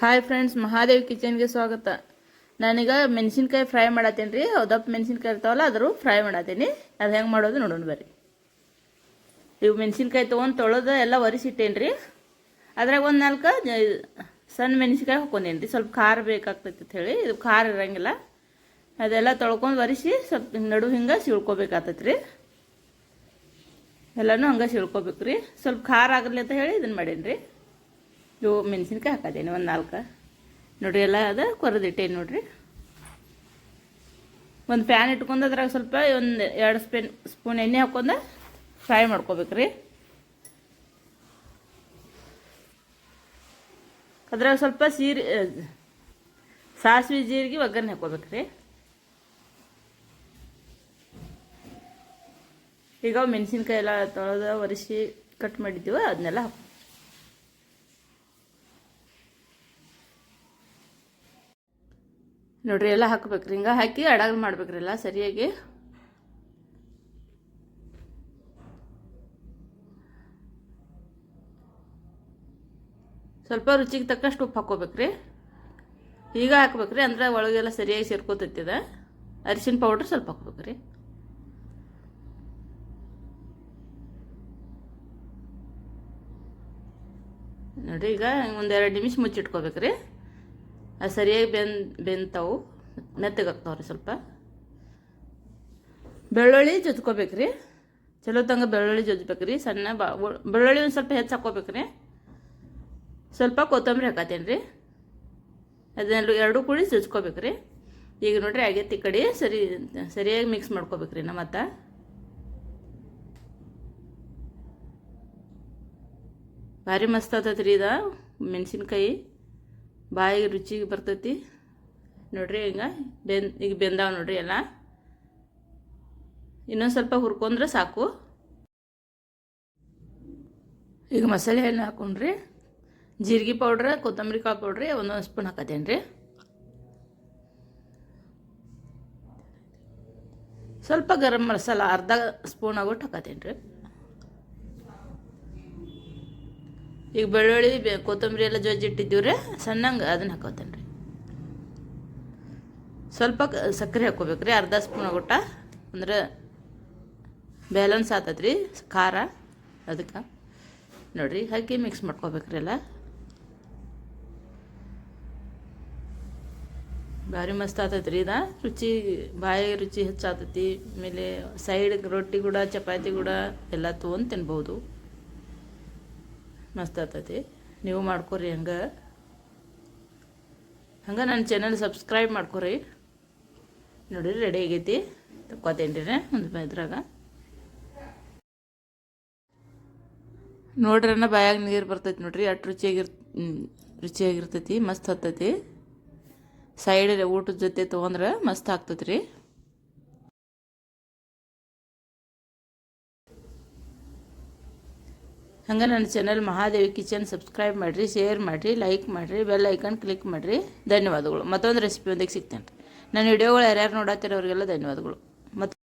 Hi friends Mahadev ಕಿಚನ್ಗೆ ಸ್ವಾಗತ. ನಾನೀಗ ಮೆಣಸಿನ್ಕಾಯಿ ಫ್ರೈ ಮಾಡತ್ತೀನಿ ರೀ ದಪ್ಪ ಮೆಣಸಿನ್ಕಾಯಿ ಇರ್ತಾವಲ್ಲ ಅದ್ರ ಫ್ರೈ ಮಾಡತ್ತೀನಿ. ಅದು ಹೆಂಗೆ ಮಾಡೋದು ನೋಡೋಣ ಬರ್ರಿ. ಇವು ಮೆಣಸಿನ್ಕಾಯಿ ತೊಗೊಂಡು ತೊಳೆದು ಎಲ್ಲ ಒರೆಸಿಟ್ಟೇನಿ ರೀ ಅದ್ರಾಗ ಒಂದು ನಾಲ್ಕು ಸಣ್ಣ ಮೆಣಸಿನ್ಕಾಯಿ ಹಾಕೊಂಡೇನಿ ರೀ ಸ್ವಲ್ಪ ಖಾರ ಬೇಕಾಗ್ತೈತಿ ಅಂತ ಹೇಳಿ, ಇದು ಖಾರ ಇರೋಂಗಿಲ್ಲ. ಅದೆಲ್ಲ ತೊಳ್ಕೊಂಡು ಒರೆಸಿ ಸ್ವಲ್ಪ ನಡು ಹಿಂಗೆ ಸಿಳ್ಕೊಬೇಕಾಗ್ತೈತಿ ರೀ ಎಲ್ಲನೂ ಹಂಗೆ ಸಿಳ್ಕೊಬೇಕು ರೀ ಸ್ವಲ್ಪ ಖಾರ ಆಗಲಿ ಅಂತ ಹೇಳಿ ಇದನ್ನು ಮಾಡೇನಿ ರೀ ಇವು ಮೆಣಸಿನ್ಕಾಯಿ ಹಾಕದೇನಿ ಒಂದು ನಾಲ್ಕು. ನೋಡ್ರಿ ಎಲ್ಲ ಅದು ಕೊರೆದಿಟ್ಟೇನು ನೋಡ್ರಿ. ಒಂದು ಪ್ಯಾನ್ ಇಟ್ಕೊಂಡು ಅದ್ರಾಗ ಸ್ವಲ್ಪ ಒಂದು ಎರಡು ಸ್ಪೂನ್ ಸ್ಪೂನ್ ಎಣ್ಣೆ ಹಾಕೊಂಡು ಫ್ರೈ ಮಾಡ್ಕೋಬೇಕು ರೀ ಅದ್ರಾಗ ಸ್ವಲ್ಪ ಸೀರೆ ಸಾಸಿವೆ ಜೀರಿಗೆ ಒಗ್ಗರಣೆ ಹಾಕೋಬೇಕು ರೀ ಈಗ ಮೆಣಸಿನ್ಕಾಯಿ ಎಲ್ಲ ತೊಳೆದ ಒರೆಸಿ ಕಟ್ ಮಾಡಿದ್ದೀವಿ ಅದನ್ನೆಲ್ಲ ಹಾಕೋ ನೋಡ್ರಿ, ಎಲ್ಲ ಹಾಕ್ಬೇಕ್ರಿ. ಹಿಂಗೆ ಹಾಕಿ ಅಡಗ ಮಾಡ್ಬೇಕ್ರಿ ಎಲ್ಲ ಸರಿಯಾಗಿ. ಸ್ವಲ್ಪ ರುಚಿಗೆ ತಕ್ಕಷ್ಟು ಉಪ್ಪು ಹಾಕೋಬೇಕ್ರಿ ಈಗ ಹಾಕ್ಬೇಕ್ರಿ, ಅಂದ್ರೆ ಒಳಗೆಲ್ಲ ಸರಿಯಾಗಿ ಸೇರ್ಕೋತೈತಿದೆ. ಅರಿಶಿನ ಪೌಡ್ರ್ ಸ್ವಲ್ಪ ಹಾಕ್ಬೇಕ್ರಿ. ನೋಡ್ರಿ, ಈಗ ಒಂದೆರಡು ನಿಮಿಷ ಮುಚ್ಚಿಟ್ಕೋಬೇಕ್ರಿ. ಸರಿಯಾಗಿ ಬೆಂದ್, ಬೆಂತಾವು, ಮೆತ್ತಗಾಗ್ತಾವ್ರಿ ಸ್ವಲ್ಪ. ಬೆಳ್ಳುಳ್ಳಿ ಜೊತ್ಕೋಬೇಕ್ರಿ ಚಲೋ ತಂಗ ಬೆಳ್ಳುಳ್ಳಿ ಜೊಜ್ಬೇಕ್ರಿ, ಸಣ್ಣ ಬಾ ಬೆಳ್ಳುಳ್ಳಿ ಒಂದು ಸ್ವಲ್ಪ ಹೆಚ್ಚು ಹಾಕೋಬೇಕ್ರಿ ಸ್ವಲ್ಪ ಕೊತ್ತಂಬರಿ ಹಾಕತ್ತೇನೆ ರೀ ಅದನ್ನೆಲ್ಲ ಎರಡೂ ಕೂಡಿ ಜೊಜ್ಕೋಬೇಕ್ರಿ. ಈಗ ನೋಡ್ರಿ ಆಗೈತಿ ಈ ಕಡೆ ಸರಿ, ಸರಿಯಾಗಿ ಮಿಕ್ಸ್ ಮಾಡ್ಕೋಬೇಕ್ರಿ ರೀ ನಮ್ಮತ್ತ ಭಾರಿ ಮಸ್ತ್ ಆತತ್ರಿ ರೀ ಇದು ಮೆಣಸಿನ್ಕಾಯಿ. ಬಾಯಿಗೆ ರುಚಿಗೆ ಬರ್ತೈತಿ. ನೋಡ್ರಿ ಈಗ ಬೆನ್, ಈಗ ಬೆಂದಾವ ನೋಡ್ರಿ ಎಲ್ಲ. ಇನ್ನೊಂದು ಸ್ವಲ್ಪ ಹುರ್ಕೊಂಡ್ರೆ ಸಾಕು. ಈಗ ಮಸಾಲೆ ಎಣ್ಣೆ ಹಾಕೊಂಡ್ರಿ. ಜೀರಿಗೆ ಪೌಡ್ರ್ ಕೊತ್ತಂಬರಿ ಕಾಳು ಪೌಡ್ರಿ ಒಂದೊಂದು ಸ್ಪೂನ್ ಹಾಕತ್ತೇನೆ ರೀ. ಸ್ವಲ್ಪ ಗರಂ ಮಸಾಲ ಅರ್ಧ ಸ್ಪೂನ್ ಆಗೋಟ್ಟು ಹಾಕತ್ತೇನೆ ರೀ. ಈಗ ಬೆಳ್ಳುಳ್ಳಿ ಕೊತ್ತಂಬರಿ ಎಲ್ಲ ಜೊಜ್ಜಿಟ್ಟಿದ್ದೀವಿ ರೀ. ಸಣ್ಣಂಗೆ ಅದನ್ನ ಹಾಕೋತೇನೆ ರೀ. ಸ್ವಲ್ಪ ಸಕ್ಕರೆ ಹಾಕೋಬೇಕು ರೀ. ಅರ್ಧ ಸ್ಪೂನ್ ಗುಟ್ಟ ಅಂದ್ರೆ ಬ್ಯಾಲೆನ್ಸ್ ಆತೈತೆ ಖಾರ. ಅದಕ್ಕೆ ನೋಡಿರಿ ಹಾಕಿ ಮಿಕ್ಸ್ ಮಾಡ್ಕೋಬೇಕ್ರಿ ಎಲ್ಲ. ಭಾರಿ ಮಸ್ತ್ ಆತೈತೆ ರೀ ಇದು. ರುಚಿ, ಬಾಯಿ ರುಚಿ ಹೆಚ್ಚಾತೈತಿ ಆಮೇಲೆ ಸೈಡ್ ರೊಟ್ಟಿ ಕೂಡ, ಚಪಾತಿ ಕೂಡ ಎಲ್ಲ ತೊಗೊಂಡು ತಿನ್ಬೋದು. ಮಸ್ತ್ ಆಗ್ತೈತಿ. ನೀವು ಮಾಡ್ಕೊರಿ ಹಂಗೆ. ಹಂಗೆ ನನ್ನ ಚಾನಲ್ ಸಬ್ಸ್ಕ್ರೈಬ್ ಮಾಡ್ಕೊರಿ. ನೋಡಿರಿ ರೆಡಿ ಆಗೈತಿ. ತಕ್ಕೊತೇನ್ರಿ ಒಂದು ಇದ್ರಾಗ. ನೋಡ್ರನ್ನ ಬಾಯಾಗ ನೀರು ಬರ್ತೈತಿ ನೋಡ್ರಿ. ಅಷ್ಟು ರುಚಿಯಾಗಿರ್ ರುಚಿಯಾಗಿರ್ತೈತಿ, ಮಸ್ತ್ ಹತ್ತೈತಿ ಸೈಡ್ ಊಟದ ಜೊತೆ ತೊಗೊಂಡ್ರೆ ಮಸ್ತ್ ಆಗ್ತೈತಿ ರೀ ಹಂಗೆ ನನ್ನ ಚಾನಲ್ ಮಹಾದೇವಿ ಕಿಚನ್ ಸಬ್ಸ್ಕ್ರೈಬ್ ಮಾಡಿರಿ ಶೇರ್ ಮಾಡಿರಿ ಲೈಕ್ ಮಾಡಿರಿ ಬೆಲ್ ಐಕನ್ ಕ್ಲಿಕ್ ಮಾಡಿರಿ. ಧನ್ಯವಾದಗಳು. ಮತ್ತೊಂದು ರೆಸಿಪಿ ಒಂದಿಗೆ ಸಿಗ್ತೇನೆ ನನ್ನ ವಿಡಿಯೋಗಳು ಯಾರ್ಯಾರು ನೋಡತ್ತಿರೋರಿಗೆಲ್ಲ ಧನ್ಯವಾದಗಳು. ಮತ್ತು